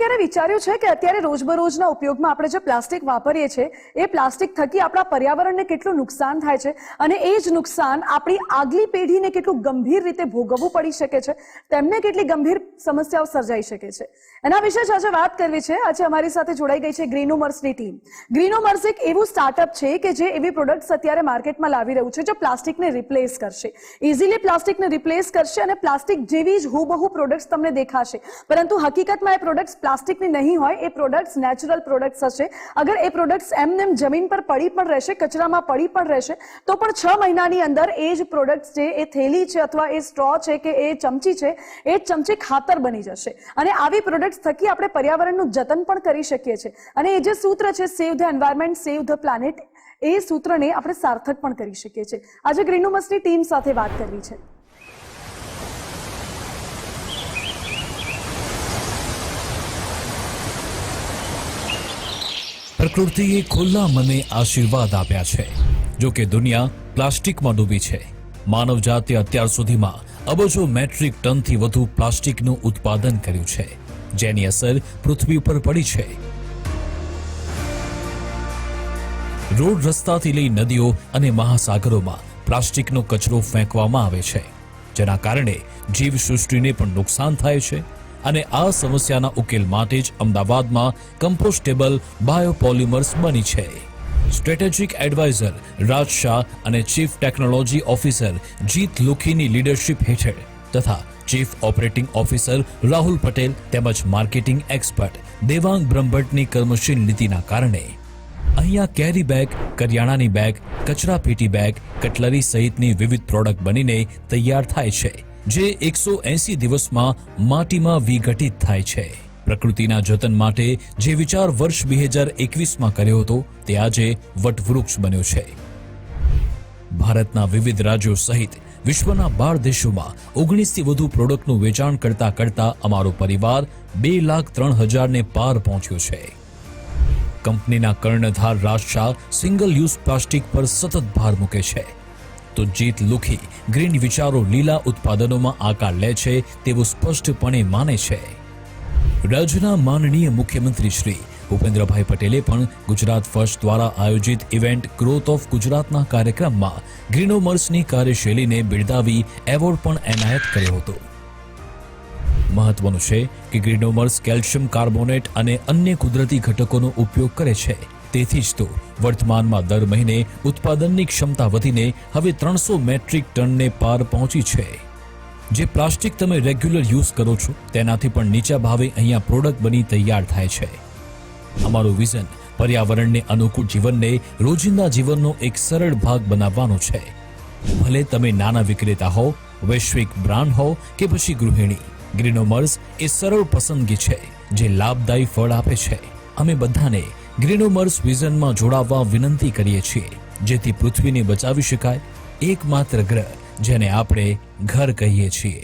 ક્યારે વિચાર્યું છે કે અત્યારે રોજબરોજના ઉપયોગમાં આપણે જે પ્લાસ્ટિક વાપરીએ છીએ, એ પ્લાસ્ટિક થકી આપણા પર્યાવરણને કેટલું નુકસાન થાય છે અને એ જ નુકસાન આપણી આગલી પેઢીને કેટલું ગંભીર રીતે ભોગવવું પડી શકે છે, તેમને કેટલી ગંભીર સમસ્યાઓ સર્જાઈ શકે છે. એના વિશે જ આજે વાત કરવી છે. આજે અમારી સાથે જોડાઈ ગઈ છે ગ્રીનોમર્સની ટીમ. ગ્રીનોમર્સ એક એવું સ્ટાર્ટઅપ છે કે જે એવી પ્રોડક્ટ્સ અત્યારે માર્કેટમાં લાવી રહ્યું છે, જે પ્લાસ્ટિકને રિપ્લેસ કરશે. ઇઝીલી પ્લાસ્ટિકને રિપ્લેસ કરશે અને પ્લાસ્ટિક જેવી જ હુબહુ પ્રોડક્ટ્સ તમને દેખાશે. પરંતુ હકીકતમાં એ પ્રોડક્ટ્સ પ્લાસ્ટિકની નહીં હોય, એ પ્રોડક્ટ્સ નેચરલ પ્રોડક્ટ્સ હશે. અગર એ પ્રોડક્ટ્સ એમનેમ જમીન પર પડી પણ રહેશે, કચરામાં પડી પણ રહેશે, તો પણ છ મહિનાની અંદર એ જ પ્રોડક્ટ્સ છે એ થેલી છે અથવા એ સ્ટ્રો છે કે એ ચમચી છે, એ ચમચી ખાતર બની જશે. અને આવી પ્રોડક્ટ્સ થકી આપણે પર્યાવરણનું જતન પણ કરી શકીએ છીએ. અને એ જે સૂત્ર છે save the environment save the planet એ સૂત્રને આપણે સાર્થક પણ કરી શકીએ છીએ. આજે ગ્રીનુમસની ટીમ સાથે વાત કરવી છે. પ્રકૃતિએ ખુલ્લા મને આશીર્વાદ આપ્યા છે. જો કે દુનિયા પ્લાસ્ટિકમાં ડૂબી છે. માનવજાતે અત્યાર સુધીમાં અબજો મેટ્રિક ટનથી વધુ પ્લાસ્ટિકનું ઉત્પાદન કર્યું છે, જેની અસર પૃથ્વી ઉપર પડી છે. રોડ રસ્તાથી લઈ નદીઓ અને મહાસાગરોમાં પ્લાસ્ટિકનો કચરો ફેંકવામાં આવે છે, જેના કારણે જીવસૃષ્ટિને પણ નુકસાન થાય છે. અને આ સમસ્યાના ઉકેલ માટે જ અમદાવાદમાં કમ્પોસ્ટેબલ બાયોપોલિમર્સ બની છે. સ્ટ્રેટેજિક એડવાઇઝર રાજ શાહ અને ચીફ ટેકનોલોજી ઓફિસર જીત લુખીની લીડરશિપ હેઠળ તથા chief operating officer Rahul Patel તેમજ માર્કેટિંગ એક્સપર્ટ દેવાંગ બ્રહ્મભટ્ટની કર્મશીલ નીતિના કારણે અહીંયા કેરી બેગ, કરિયાણાની બેગ કચરા પેટી બેગ, કટલરી સહિતની વિવિધ પ્રોડક્ટ બનીને તૈયાર થાય છે. જે એકસો એસી દિવસમાં માટીમાં વિઘટિત થાય છે. પ્રકૃતિના જતન માટે જે વિચાર વર્ષ બે હજાર એકવીસમાં કર્યો હતો, તે આજે વટવૃક્ષ બન્યો છે. ભારતના વિવિધ રાજ્યો સહિત વિશ્વના બાર દેશોમાં ઓગણીસથી વધુ પ્રોડક્ટનું વેચાણ કરતા કરતા અમારો પરિવાર બે લાખ ત્રણ હજારને પાર પહોંચ્યો છે. કંપનીના કર્ણધાર Raj Shah single use plastic પર સતત ભાર મૂકે છે. તો જીત લુખી. ગ્રીન વિચારો લીલા ઉત્પાદનોમાં આકાર લે છે તેવું સ્પષ્ટપણે માને છે. રાજ્યના માનનીય મુખ્યમંત્રી શ્રી ભૂપેન્દ્રભાઈ પટેલે પણ ગુજરાત ફર્સ્ટ દ્વારા આયોજિત ઇવેન્ટ ગ્રોથ ઓફ ગુજરાતના કાર્યક્રમમાં ગ્રીનોમર્સની કાર્યશૈલીને બિરદાવી એવોર્ડ પણ એનાયત કર્યો હતો. મહત્વનું છે કે ગ્રીનોમર્સ કેલ્શિયમ કાર્બોનેટ અને અન્ય કુદરતી ઘટકોનો ઉપયોગ કરે છે. તેથી જ તો વર્તમાનમાં દર મહિને ઉત્પાદનની ક્ષમતા વધીને હવે ત્રણસો મેટ્રિક ટનને પાર પહોંચી છે. જે પ્લાસ્ટિક તમે રેગ્યુલર યુઝ કરો છો, તેનાથી પણ નીચા ભાવે અહીંયા પ્રોડક્ટ બની તૈયાર થાય છે. અમારું વિઝન, પર્યાવરણને અનુકૂળ જીવનને રોજિંદા જીવનનો એક સરળ ભાગ બનાવવાનો છે. ભલે તમે નાના વિક્રેતા હો, વૈશ્વિક બ્રાન્ડ હો કે પછી ગૃહિણી, ગ્રીનોમર્સ એ સરળ પસંદગી છે, જે લાભદાયી ફળ આપે છે. અમે બધાને ગ્રીનોમર્સ વિઝનમાં જોડાવવા વિનંતી કરીએ છીએ. જેથી પૃથ્વીને બચાવી શકાય એકમાત્ર ગ્રહ જેને આપણે ઘર કહીએ છીએ.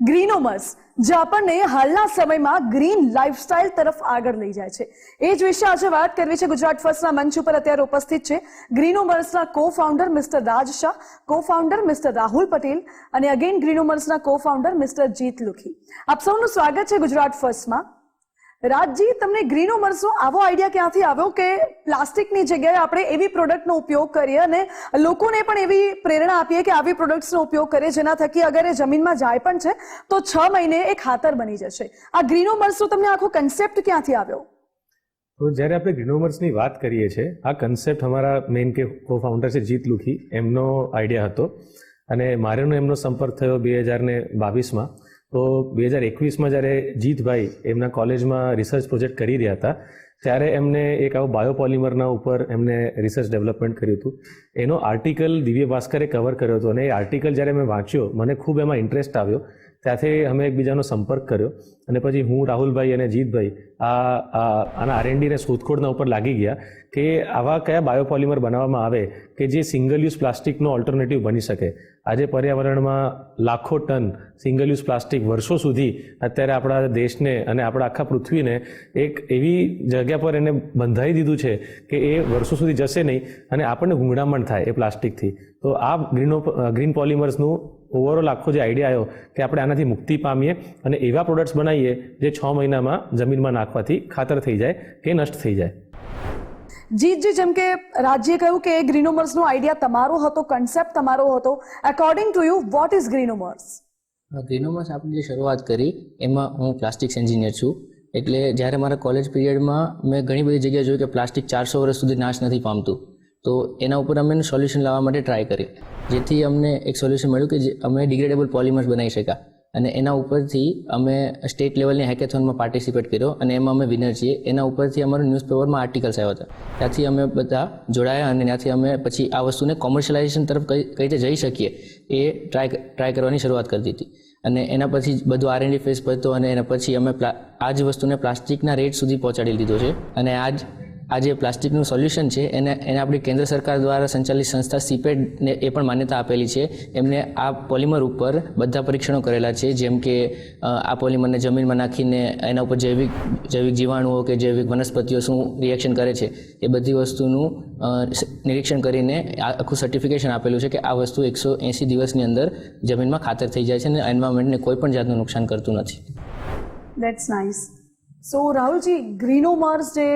ગ્રીનોમર્સ જે આપણને હાલના સમયમાં ગ્રીન લાઇફસ્ટાઇલ તરફ આગળ લઈ જાય છે. એ જ વિશે આજે વાત કરવી છે ગુજરાત ફર્સ્ટના મંચ ઉપર અત્યારે ઉપસ્થિત છે ગ્રીનોમર્સના કો ફાઉન્ડર મિસ્ટર રાજ શાહ કો ફાઉન્ડર મિસ્ટર રાહુલ પટેલ અને અગેન ગ્રીનોમર્સના કો ફાઉન્ડર મિસ્ટર જીત લુખી. આપ સૌનું સ્વાગત છે ગુજરાત ફર્સ્ટમાં. રાજજી, તમને ગ્રીનોમર્સનો આવો આઈડિયા ક્યાંથી આવ્યો કે પ્લાસ્ટિકની જગ્યાએ આપણે એવી પ્રોડક્ટનો ઉપયોગ કરીએ અને લોકોને પણ એવી પ્રેરણા આપીએ કે આવી પ્રોડક્ટ્સનો ઉપયોગ કરીએ જેના થકી અગર એ જમીનમાં જાય પણ છે, તો છ મહિને એ ખાતર બની જશે. આ ગ્રીનોમર્સનો તમને આખો કન્સેપ્ટ ક્યાંથી આવ્યો? તો જ્યારે આપણે ગ્રીનોમર્સની વાત કરીએ છીએ, આ કન્સેપ્ટ અમારા મેઇન કે કો ફાઉન્ડર છે જીત લુખી, એમનો આઈડિયા હતો. અને મારેનો એમનો સંપર્ક થયો બે હજાર ને બાવીસમાં. તો બે હજાર એકવીસમાં જ્યારે જીતભાઈ એમના કોલેજમાં રિસર્ચ પ્રોજેક્ટ કરી રહ્યા હતા, ત્યારે એમને એક આવો બાયોપોલિમરના ઉપર એમને રિસર્ચ ડેવલપમેન્ટ કર્યું હતું. એનો આર્ટિકલ દિવ્ય ભાસ્કરે કવર કર્યો હતો અને એ આર્ટિકલ જ્યારે મેં વાંચ્યો, મને ખૂબ એમાં ઇન્ટરેસ્ટ આવ્યો. ત્યાંથી અમે એકબીજાનો સંપર્ક કર્યો અને પછી હું, રાહુલભાઈ અને જીતભાઈ આ આના આરએનડીને શોધખોળના ઉપર લાગી ગયા કે આવા કયા બાયોપોલિમર બનાવવામાં આવે કે જે સિંગલ યુઝ પ્લાસ્ટિકનો ઓલ્ટરનેટિવ બની શકે. આજે પર્યાવરણમાં લાખો ટન સિંગલ યુઝ પ્લાસ્ટિક વર્ષો સુધી અત્યારે આપણા દેશને અને આપણા આખા પૃથ્વીને એક એવી જગ્યા પર એને બંધાઈ દીધું છે કે એ વર્ષો સુધી જશે નહીં અને આપણને ગુંગળામણ થાય એ પ્લાસ્ટિકથી. તો આ ગ્રીનો ગ્રીન પોલિમર્સનું ઓવરઓલ આખો જે આઈડિયા આવ્યો કે આપણે આનાથી મુક્તિ પામીએ અને એવા પ્રોડક્ટ્સ બનાવીએ જે છ મહિનામાં જમીનમાં નાખવાથી ખાતર થઈ જાય કે નષ્ટ થઈ જાય. જીતજી જેમ કે રાજ્યે કહ્યું કે ગ્રીનોમર્સનો આઈડિયા તમારો હતો કન્સેપ્ટ તમારો હતો. According to you what is Greenomers Greenomers આપણે જે શરૂઆત કરી એમાં હું પ્લાસ્ટિક્સ એન્જિનિયર છું. એટલે જ્યારે મારા કોલેજ પીરિયડમાં મેં ઘણી બધી જગ્યાએ જોયું કે પ્લાસ્ટિક ચારસો વર્ષ સુધી નાશ નથી પામતું. તો એના ઉપર અમે સોલ્યુશન લાવવા માટે ટ્રાય કરી. જેથી અમને એક સોલ્યુશન મળ્યું કે જે અમે ડિગ્રેડેબલ પોલિમર્સ બનાવી શક્યા. અને એના ઉપરથી અમે સ્ટેટ લેવલની હેકેથોનમાં પાર્ટિસિપેટ કર્યો અને એમાં અમે વિનર છીએ. એના ઉપરથી અમારું ન્યૂઝપેપરમાં આર્ટિકલ્સ આવ્યા હતા. ત્યાંથી અમે બધા જોડાયા અને ત્યાંથી અમે પછી આ વસ્તુને કોમર્શિયલાઇઝેશન તરફ કઈ રીતે જઈ શકીએ એ ટ્રાય ટ્રાય કરવાની શરૂઆત કરી દીધી. અને એના પછી બધું આર એન્ડ ફેસ પતો અને એના પછી અમે આ જ વસ્તુને પ્લાસ્ટિકના રેટ સુધી પહોંચાડી દીધો છે. અને આજ આ જે પ્લાસ્ટિકનું સોલ્યુશન છે, એને એને આપણી કેન્દ્ર સરકાર દ્વારા સંચાલિત સંસ્થા સીપેડને એ પણ માન્યતા આપેલી છે. એમને આ પોલિમર ઉપર બધા પરીક્ષણો કરેલા છે, જેમ કે આ પોલિમરને જમીનમાં નાખીને એના ઉપર જૈવિક જૈવિક જીવાણુઓ કે જૈવિક વનસ્પતિઓ શું રિએક્શન કરે છે, એ બધી વસ્તુનું નિરીક્ષણ કરીને આખું સર્ટિફિકેશન આપેલું છે કે આ વસ્તુ એકસો એંસી દિવસની અંદર જમીનમાં ખાતર થઈ જાય છે અને એન્વાયરમેન્ટને કોઈ પણ જાતનું નુકસાન કરતું નથી. દેટ્સ નાઇસ સો રાહુલજી ગ્રીનોમર્સ જે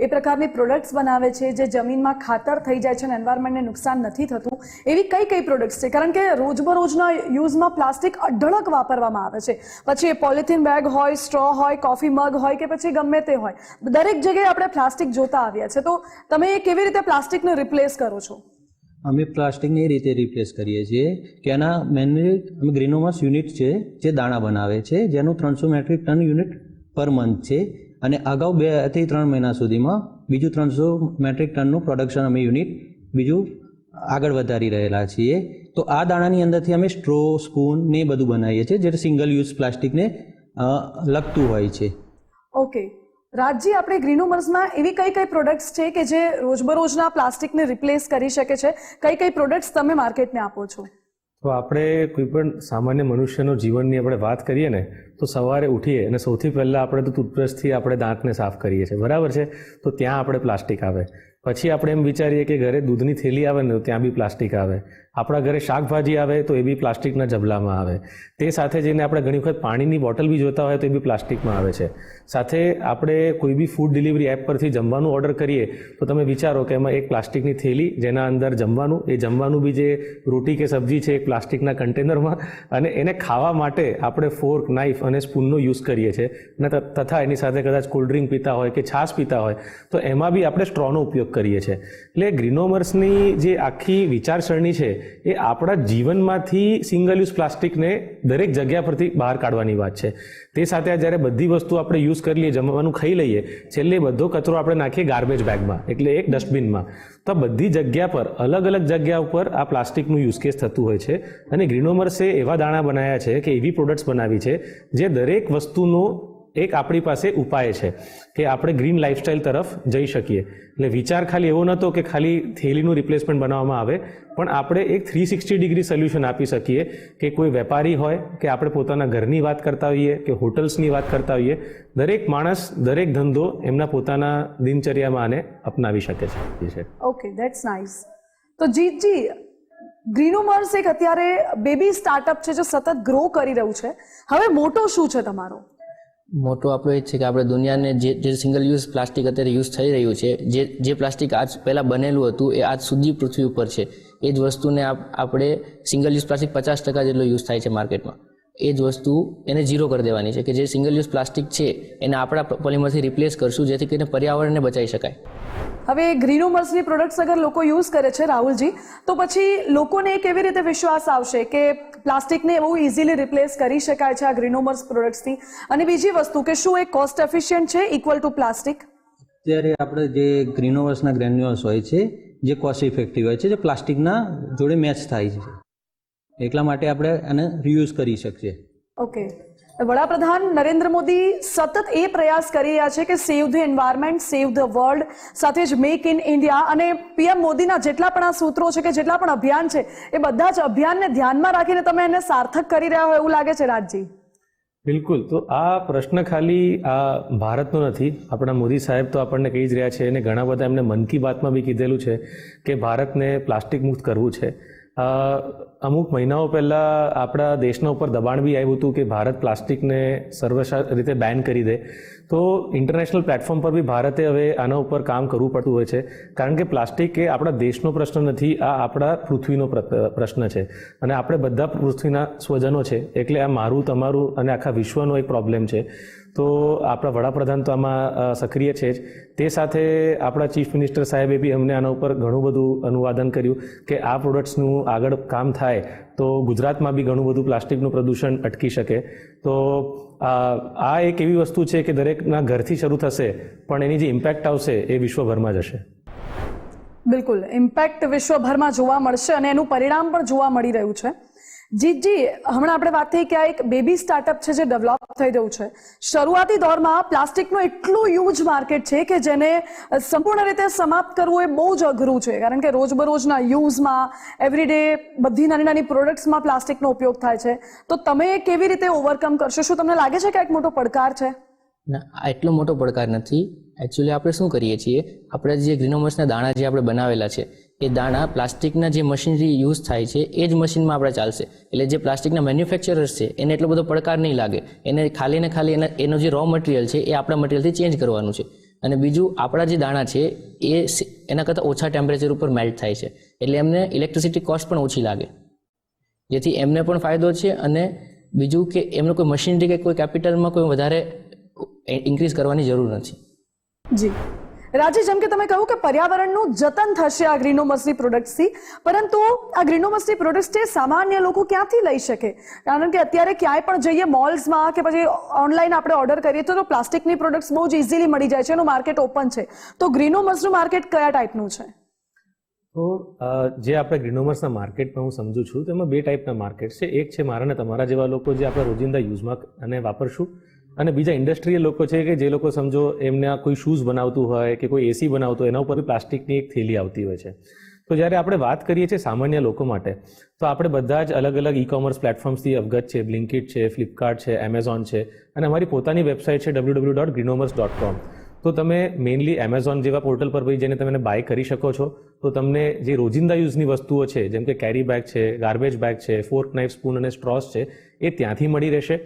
એ પ્રકારની પ્રોડક્ટ્સ બનાવે છે જે જમીનમાં ખાતર થઈ જાય છે અને એન્વાયરમેન્ટને નુકસાન નથી થતું, એવી કઈ કઈ પ્રોડક્ટ્સ છે? કારણ કે રોજબરોજના યુઝમાં પ્લાસ્ટિક અઢળક વાપરવામાં આવે છે. પછી એ પોલિથીન બેગ હોય સ્ટ્રો હોય કોફી મગ હોય કે પછી ગમે તે હોય, દરેક જગ્યાએ આપણે પ્લાસ્ટિક જોતા આવ્યા છે. તો તમે એ કેવી રીતે પ્લાસ્ટિકને રિપ્લેસ કરો છો? અમે પ્લાસ્ટિકને એ રીતે રિપ્લેસ કરીએ છીએ કે એના મેન્યુઅલી અમે ગ્રીનોમાસ યુનિટ છે, જે દાણા બનાવે છે, જેનું ત્રણસો મેટ્રિક ટન યુનિટ પર મંથ છે. અને અગાઉ બેથી ત્રણ મહિના સુધીમાં બીજું ત્રણસો મેટ્રિક ટનનું પ્રોડક્શન અમે યુનિટ બીજું આગળ વધારી રહેલા છીએ. તો આ દાણાની અંદરથી અમે સ્ટ્રો સ્પૂન ને બધું બનાવીએ છીએ, જે સિંગલ યુઝ પ્લાસ્ટિકને લગતું હોય છે. ઓકે. રાજજી, આપણે ગ્રીનોમર્સમાં એવી કઈ કઈ પ્રોડક્ટ્સ છે કે જે રોજબરોજના પ્લાસ્ટિકને રિપ્લેસ કરી શકે છે? કઈ કઈ પ્રોડક્ટ્સ તમે માર્કેટને આપો છો? તો આપણે કોઈ પણ સામાન્ય મનુષ્યનો જીવનની આપણે વાત કરીએ ને, તો સવારે ઉઠીએ અને સૌથી પહેલાં આપણે તો ટૂથબ્રશથી આપણે દાંતને સાફ કરીએ છીએ. બરાબર છે? તો ત્યાં આપણે પ્લાસ્ટિક આવે. પછી આપણે એમ વિચારીએ કે ઘરે દૂધની થેલી આવે ને, તો ત્યાં બી પ્લાસ્ટિક આવે. આપણા ઘરે શાકભાજી આવે તો એ બી પ્લાસ્ટિકના જબલામાં આવે. તે સાથે જઈને આપણે ઘણી વખત પાણીની બોટલ બી જોતા હોય તો એ બી પ્લાસ્ટિકમાં આવે છે. સાથે આપણે કોઈ બી ફૂડ ડિલિવરી એપ પરથી જમવાનું ઓર્ડર કરીએ તો તમે વિચારો કે એમાં એક પ્લાસ્ટિકની થેલી જેના અંદર જમવાનું, એ જમવાનું બી જે રોટી કે સબ્જી છે એ પ્લાસ્ટિકના કન્ટેનરમાં અને એને ખાવા માટે આપણે ફોર્ક નાઇફ અને સ્પૂનનો યુઝ કરીએ છીએ. અને તથા એની સાથે કદાચ કોલ્ડ ડ્રિંક પીતા હોય કે છાશ પીતા હોય તો એમાં બી આપણે સ્ટ્રોનો ઉપયોગ કરીએ છીએ. એટલે ગ્રીનોમર્સની જે આખી વિચારસરણી છે એ આપણા જીવનમાંથી સિંગલ યુઝ પ્લાસ્ટિકને દરેક જગ્યા પરથી બહાર કાઢવાની વાત છે. તે સાથે જ્યારે બધી વસ્તુ આપણે યુઝ કરી લઈએ, જમવાનું ખાઈ લઈએ, છેલ્લે બધો કચરો આપણે નાખીએ ગાર્બેજ બેગમાં એટલે એક ડસ્ટબિનમાં તો બધી જગ્યા પર, અલગ અલગ જગ્યા ઉપર આ પ્લાસ્ટિકનું યુઝ કેસ થતું હોય છે. અને ગ્રીનોમર્સે એવા દાણા બનાવ્યા છે કે એવી પ્રોડક્ટ્સ બનાવી છે, જે દરેક વસ્તુનો એક આપણી પાસે ઉપાય છે કે આપણે ગ્રીન લાઇફસ્ટાઇલ તરફ જઈ શકીએ. એટલે વિચાર ખાલી એવો નહોતો કે ખાલી થેલીનું રિપ્લેસમેન્ટ બનાવવામાં આવે, પણ આપણે એક થ્રી સિક્સટી ડિગ્રી સોલ્યુશન આપી શકીએ કે કોઈ વેપારી હોય, કે આપણે પોતાના ઘરની વાત કરતા હોઈએ, કે હોટલ્સની વાત કરતા હોઈએ, દરેક માણસ, દરેક ધંધો એમના પોતાના દિનચર્યામાં આને અપનાવી શકે છે. ઓકે દેટ્સ નાઇસ તો જીતજી ગ્રીનોમર્સ એક અત્યારે બેબી સ્ટાર્ટઅપ છે, જે સતત ગ્રો કરી રહ્યું છે. હવે મોટો શું છે તમારો? મોટો આપણો એ છે કે આપણે દુનિયાને જે જે સિંગલ યુઝ પ્લાસ્ટિક અત્યારે યુઝ થઈ રહ્યું છે, જે જે પ્લાસ્ટિક આજ પહેલાં બનેલું હતું, એ આજ સુધી પૃથ્વી ઉપર છે. એ જ વસ્તુને આપ- આપણે સિંગલ યુઝ પ્લાસ્ટિક પચાસ ટકા જેટલો યુઝ થાય છે માર્કેટમાં એ જ વસ્તુ એને ઝીરો કરી દેવાની છે કે જે સિંગલ યુઝ પ્લાસ્ટિક છે એને આપણા પોલિમરથી રિપ્લેસ કરશું જેથી કરીને પર્યાવરણને બચાવી શકાય. હવે ગ્રીનોમર્સની પ્રોડક્ટ્સ અગર લોકો યુઝ કરે છે રાહુલજી તો પછી લોકોને કેવી રીતે વિશ્વાસ આવશે કે પ્લાસ્ટિકને બહુ ઇઝીલી રિપ્લેસ કરી શકાય છે આ ગ્રીનોમર્સ પ્રોડક્ટ્સથી અને બીજી વસ્તુ કે શું એ કોસ્ટ એફિશિયન્ટ છે ઇક્વલ ટુ પ્લાસ્ટિક અત્યારે આપણે જે ગ્રીનોવર્સના ગ્રેન્યુઅલ્સ હોય છે જે કોસ્ટ ઇફેક્ટિવ હોય છે જે પ્લાસ્ટિકના જોડે મેચ થાય છે. એટલા માટે આપણે આને રિયુઝ કરી શકીએ. ઓકે વડાપ્રધાન નરેન્દ્ર મોદી સતત એ પ્રયાસ કરી રહ્યા છે કે save the environment save the world સાથે જ મેક ઇન ઇન્ડિયા અને પીએમ મોદીના જેટલા પણ આ સૂત્રો છે કે જેટલા પણ અભિયાન છે એ બધા જ અભિયાનને ધ્યાનમાં રાખીને તમે એને સાર્થક કરી રહ્યા હોય એવું લાગે છે રાજજી? બિલકુલ. તો આ પ્રશ્ન ખાલી આ ભારતનો નથી. આપણા મોદી સાહેબ તો આપણને કહી જ રહ્યા છે અને ઘણા બધા એમને મન કી બાતમાં બી કીધેલું છે કે ભારતને પ્લાસ્ટિક મુક્ત કરવું છે. અમુક મહિનાઓ પહેલાં આપણા દેશના ઉપર દબાણ બી આવ્યું હતું કે ભારત પ્લાસ્ટિકને સર્વશા રીતે બેન કરી દે. તો ઇન્ટરનેશનલ પ્લેટફોર્મ પર બી ભારતે હવે આના ઉપર કામ કરવું પડતું હોય છે. કારણ કે પ્લાસ્ટિક એ આપણા દેશનો પ્રશ્ન નથી, આ આપણા પૃથ્વીનો પ્ર- પ્રશ્ન છે. અને આપણે બધા પૃથ્વીના સ્વજનો છે. એટલે આ મારું, તમારું અને આખા વિશ્વનો એક પ્રોબ્લેમ છે. તો આપણા વડાપ્રધાન તો આમાં સક્રિય છે જ. તે સાથે આપણા ચીફ મિનિસ્ટર સાહેબે બી અમને આના ઉપર ઘણું બધું અનુવાદન કર્યું કે આ પ્રોડક્ટ્સનું આગળ કામ થાય તો ગુજરાતમાં બી ઘણું બધું પ્લાસ્ટિકનું પ્રદૂષણ અટકી શકે. તો આ એક એવી વસ્તુ છે કે દરેકના ઘરથી શરૂ થશે, પણ એની જે ઇમ્પેક્ટ આવશે એ વિશ્વભરમાં જશે બિલકુલ. ઇમ્પેક્ટ વિશ્વભરમાં જોવા મળશે અને એનું પરિણામ પણ જોવા મળી રહ્યું છે. જીતજી, હમણાં આપણે વાત થઈ કે આ એક બેબી સ્ટાર્ટઅપ છે જે ડેવલપ થઈ રહ્યું છે. શરૂઆતી દોરમાં પ્લાસ્ટિકનું એટલું યુજ માર્કેટ છે કે જેને સંપૂર્ણ રીતે સમાપ્ત કરવું એ બહુ જ અઘરું છે. કારણ કે રોજબરોજના યુઝમાં એવરીડે બધી નાની નાની પ્રોડક્ટ્સમાં પ્લાસ્ટિકનો ઉપયોગ થાય છે. તો તમે કેવી રીતે ઓવરકમ કરશો? શું તમને લાગે છે કે એક મોટો પડકાર છે? ના એટલો મોટો પડકાર નથી. એકચ્યુઅલી આપણે શું કરીએ છીએ? આપણે જે ગ્રીનોમર્સના દાણા જે આપણે બનાવેલા છે એ દાણા પ્લાસ્ટિકના જે મશીનરી યુઝ થાય છે, એ જ મશીનમાં આપણે ચાલશે. એટલે જે પ્લાસ્ટિકના મેન્યુફેક્ચરર્સ છે, એને એટલો બધો પડકાર નહીં લાગે. એને ખાલી ને ખાલી એના, એનો જે રો મટીરિયલ છે, એ આપણા મટીરિયલથી ચેન્જ કરવાનું છે. અને બીજું, આપણા જે દાણા છે, એ એના કરતાં ઓછા ટેમ્પરેચર ઉપર મેલ્ટ થાય છે. એટલે એમને ઇલેક્ટ્રિસિટી કોસ્ટ પણ ઓછી લાગે. જેથી એમને પણ ફાયદો છે અને બીજું કે એમને કોઈ મશીનરી કે કોઈ કેપિટલમાં કોઈ વધારે ઇન્ક્રીઝ કરવાની જરૂર નથી. જી. રાજી, જેમ કે તમે કહ્યું કે પર્યાવરણનું જતન થશે આ ગ્રીનોમસની પ્રોડક્ટ્સથી, પરંતુ આ ગ્રીનોમસની પ્રોડક્ટ્સ છે સામાન્ય લોકો ક્યાંથી લઈ શકે? કારણ કે અત્યારે ક્યાંય પણ જઈએ મોલ્સમાં કે પછી ઓનલાઈન આપણે ઓર્ડર કરીએ તો પ્લાસ્ટિકની પ્રોડક્ટ્સ બહુ જ ઇઝીલી મળી જાય છે, એનું માર્કેટ ઓપન છે. તો ગ્રીનોમસનું માર્કેટ કયા ટાઈપનું છે? તો જે આપણે ગ્રીનોમર્સના માર્કેટમાં હું સમજુ છું, તેમાં બે ટાઈપના માર્કેટ છે. એક છે મારા ને તમારા જેવા લોકો જે આપણે રોજિંદા યુઝમાં અને વાપરશું. અને બીજા ઇન્ડસ્ટ્રીયલ લોકો છે કે જે લોકો સમજો એમને કોઈ શૂઝ બનાવતું હોય કે કોઈ એસી બનાવતું હોય, એના ઉપર પ્લાસ્ટિકની એક થેલી આવતી હોય છે. તો જ્યારે આપણે વાત કરીએ છીએ સામાન્ય લોકો માટે, તો આપણે બધા જ અલગ અલગ ઈ કોમર્સ પ્લેટફોર્મ્સથી અવગત છે. બ્લિંકિટ છે ફ્લિપકાર્ટ છે એમેઝોન છે. અને અમારી પોતાની વેબસાઇટ છે W W dot Greenomers dot com તો તમે મેઇનલી એમેઝોન જેવા પોર્ટલ પર ભાઈ જઈને તમે બાય કરી શકો છો. તો તમને જે રોજિંદા યુઝની વસ્તુઓ છે, જેમ કે કેરી બેગ છે ગાર્બેજ બેગ છે ફોર્ક નાઇફ સ્પૂન અને સ્ટ્રોસ છે, એ ત્યાંથી મળી રહેશે.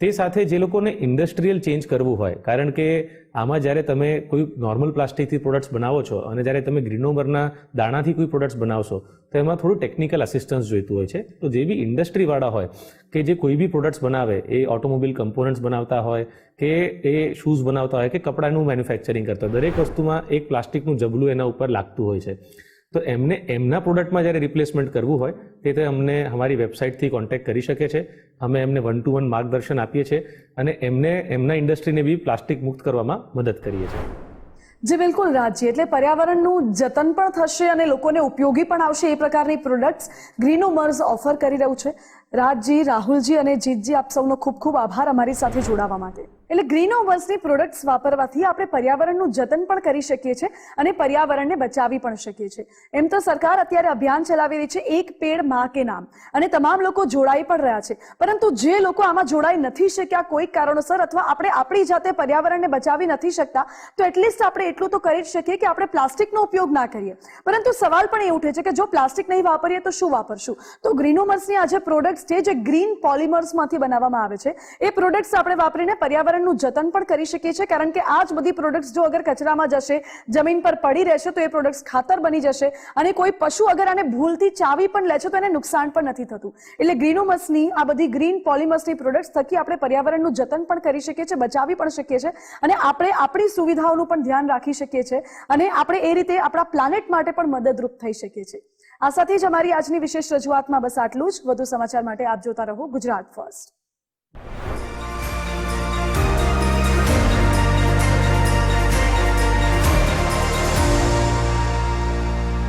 તે સાથે જે લોકોને ઇન્ડસ્ટ્રીયલ ચેન્જ કરવું હોય, કારણ કે આમાં જ્યારે તમે કોઈ નોર્મલ પ્લાસ્ટિકથી પ્રોડક્ટ્સ બનાવો છો અને જ્યારે તમે ગ્રીનોમરના દાણાથી કોઈ પ્રોડક્ટ્સ બનાવશો, તો એમાં થોડું ટેકનિકલ અસિસ્ટન્સ જોઈતું હોય છે. તો જે બી ઇન્ડસ્ટ્રીવાળા હોય, કે જે કોઈ બી પ્રોડક્ટ્સ બનાવે, એ ઓટોમોબાઈલ કમ્પોનન્ટ્સ બનાવતા હોય, કે એ શૂઝ બનાવતા હોય, કે કપડાનું મેન્યુફેક્ચરિંગ કરતા હોય, દરેક વસ્તુમાં એક પ્લાસ્ટિકનું જબલું એના ઉપર લાગતું હોય છે. તો એમને, એમના પ્રોડક્ટમાં જ્યારે રિપ્લેસમેન્ટ કરવું હોય, તે તે અમને અમારી વેબસાઇટથી કોન્ટેક્ટ કરી શકે છે. અમે એમને વન ટુ વન માર્ગદર્શન આપીએ છીએ અને એમને, એમના ઇન્ડસ્ટ્રીને બી પ્લાસ્ટિક મુક્ત કરવામાં મદદ કરીએ છીએ. જે, બિલકુલ રાજજી એટલે પર્યાવરણનું જતન પણ થશે અને લોકોને ઉપયોગી પણ આવશે એ પ્રકારની પ્રોડક્ટ્સ ગ્રીનોમર્સ ઓફર કરી રહ્યું છે. રાજજી રાહુલજી અને જીતજી આપ સૌનો ખૂબ ખૂબ આભાર અમારી સાથે જોડાવા માટે. એટલે ગ્રીનોમર્સની પ્રોડક્ટ્સ વાપરવાથી આપણે પર્યાવરણનું જતન પણ કરી શકીએ છીએ અને પર્યાવરણને બચાવી પણ શકીએ છીએ. એમ તો સરકાર અત્યારે અભિયાન ચલાવી રહી છે, એક પેડમાં કે નામ. અને તમામ લોકો જોડાઈ પણ રહ્યા છે. પરંતુ જે લોકો આમાં જોડાઈ નથી શક્યા, કોઈક કારણોસર અથવા આપણે આપણી જાતે પર્યાવરણને બચાવી નથી શકતા, તો એટલીસ્ટ આપણે એટલું તો કરી જ શકીએ કે આપણે પ્લાસ્ટિકનો ઉપયોગ ના કરીએ. પરંતુ સવાલ પણ એ ઉઠે છે કે જો પ્લાસ્ટિક નહીં વાપરીએ તો શું વાપરશું? તો ગ્રીનોમર્સની આ જે પ્રોડક્ટ્સ છે જે ગ્રીન પોલિમર્સમાંથી બનાવવામાં આવે છે. એ પ્રોડક્ટ્સ આપણે વાપરીને પર્યાવરણનું જતન પણ કરી શકીએ છીએ, કારણ કે આ જ બધી પ્રોડક્ટ્સ જો અગર કચરામાં જશે, જમીન પર પડી રહેશે, તો એ પ્રોડક્ટ્સ ખાતર બની જશે અને કોઈ પશુ અગર આને ભૂલથી ચાવી પણ લે છે, તો એને નુકસાન પણ નથી થતું. એટલે ગ્રીનોમસની, આ બધી ગ્રીન પોલિમસની પ્રોડક્ટ્સ થકી આપણે પર્યાવરણનું જતન પણ કરી શકીએ છીએ, બચાવી પણ શકીએ છીએ અને આપણે આપણી સુવિધાઓનું પણ ધ્યાન રાખી શકીએ છીએ અને આપણે એ રીતે આપણા પ્લાનેટ માટે પણ મદદરૂપ થઈ શકીએ છીએ. આ સાથે જ અમારી આજની વિશેષ રજૂઆતમાં બસ આટલું જ. વધુ સમાચાર માટે આપ જોતા રહો ગુજરાત ફર્સ્ટ